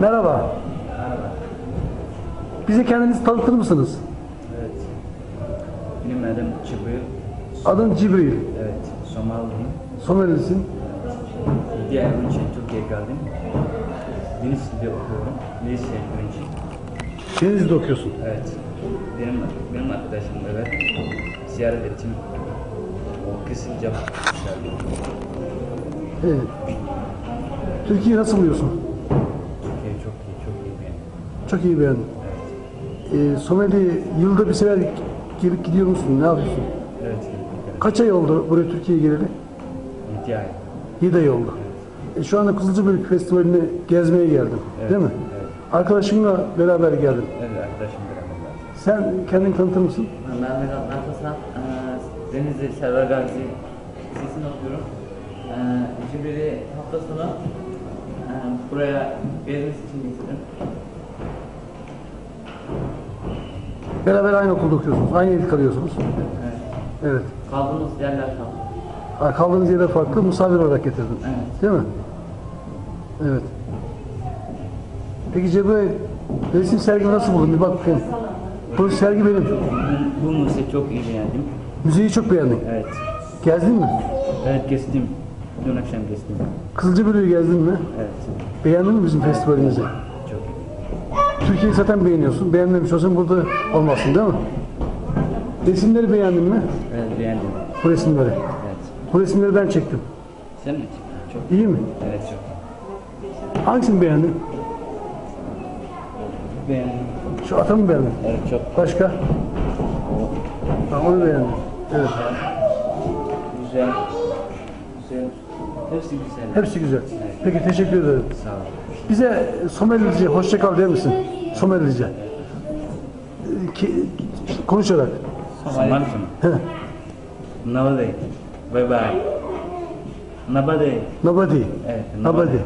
Merhaba. Bize kendinizi tanıtır mısınız? Evet. Benim adım Cibril. Adın Cibril. Evet. Somaliyim. Somalilisin. 7 ay önce Türkiye'ye geldim. Denizli'de okuyorum. Lise birinci. Denizli'de okuyorsun. Evet. Benim benim arkadaşım evet. Ziyaret ettim. O geldi. Evet. Türkiye'yi nasıl buluyorsun? Çok iyi beğendim. Ee, Somali yılda bir sefer gelip gidiyor musun? Ne yapıyorsun? Evet. Kaç ay oldu buraya Türkiye'ye geleli? 7 ay. 7 ay oldu. E, şu anda Kızılcıbölük Festivali'ni gezmeye geldim. Evet, Değil mi? evet. Arkadaşınla beraber geldim. Evet arkadaşım beraber. Sen kendini tanıtır mısın? Ben Mehmet Adnan Hasan, eee, Denizli Server Gazi Lisesi'nde okuyorum. Eee Cibril'i hafta sonu eee, buraya gezmesi için getirdim. Beraber aynı okulda okuyorsunuz. Aynı evde kalıyorsunuz. Evet. Evet. Kaldığımız yerler. Ha, Kaldığınız yerler farklı. Misafir olarak getirdin. Evet. Değil mi? Evet. Peki Cebrail, resim sergimi nasıl buldun? Bir bak bakayım. Bu sergi benim. Bu, müziği çok iyi beğendim. Müziği çok beğendim. Evet. Gezdin mi? Evet kestim. Dün akşam kestim. Kızılcıbölük'ü gezdin mi? Evet. Beğendin mi bizim festivalimizi? Türkiye'yi zaten beğeniyorsun. Beğenmemiş olsan burada olmazsın değil mi? Resimleri beğendin mi? Evet beğendim. Bu resimleri. Evet. Bu resimleri ben çektim. Sen mi? Çok İyi mi? Evet çok. Hangisini beğendin? Beğendim. Şu atı mı beğendin? Evet çok Başka? Ha, onu beğendim. Evet. güzel. Güzel. Hepsi güzel. Hepsi güzel. Peki teşekkür ederim. Sağ ol. Bize Somalilice hoşça kal der misin? Somalilice. Ee, Ki, konuşarak. He. Nabade. Bye bye. Nabade. Nabadi. Evet. Nabadi.